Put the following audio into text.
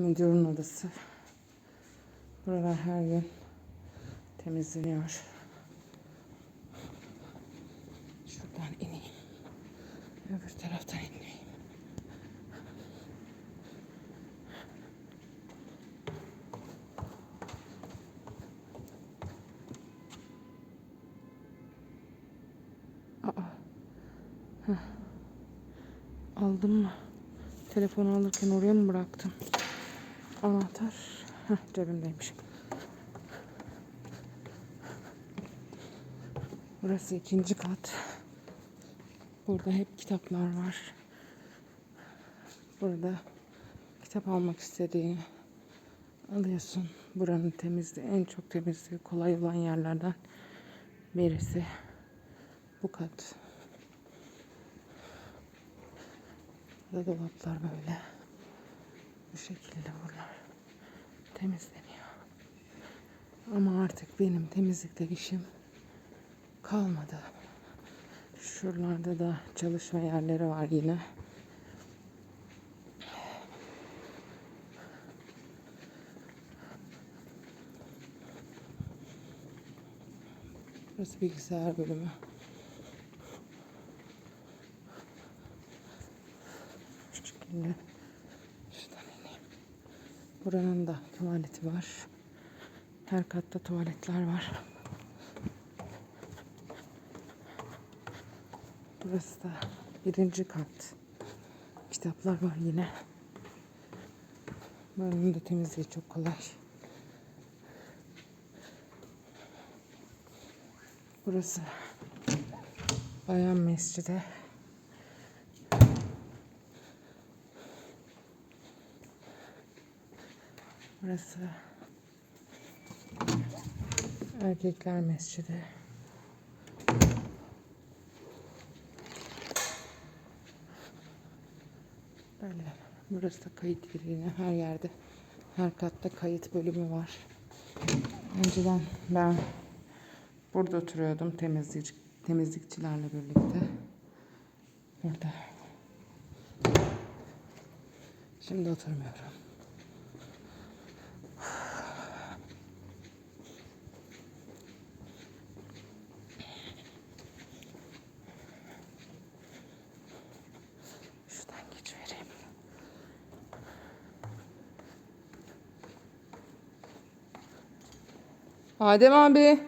Müdürün odası. Buralar her gün temizleniyor. Şuradan ineyim. Öbür taraftan ineyim. Aa. Aldım mı? Telefonu alırken oraya mı bıraktım? Anahtar. Heh, cebimdeymiş. Burası ikinci kat. Burada hep kitaplar var. Burada kitap almak istediğini alıyorsun. Buranın temizliği en çok temizliği kolay olan yerlerden birisi. Bu kat. Burada dolaplar böyle. Bu şekilde buralar temizleniyor. Ama artık benim temizlikle işim kalmadı. Şuralarda da çalışma yerleri var yine. Burası bilgisayar bölümü. Şu şekilde. Buranın da tuvaleti var. Her katta tuvaletler var. Burası da birinci kat. Kitaplar var yine. Buranın da temizliği çok kolay. Burası Bayan Mescidi. Burası Erkekler Mescidi. Böyle. Burası da kayıt yeri yine her yerde. Her katta kayıt bölümü var. Önceden ben burada oturuyordum temizlik, temizlikçilerle birlikte. Burada. Şimdi oturmuyorum. Şuradan geçivereyim. Adem abi.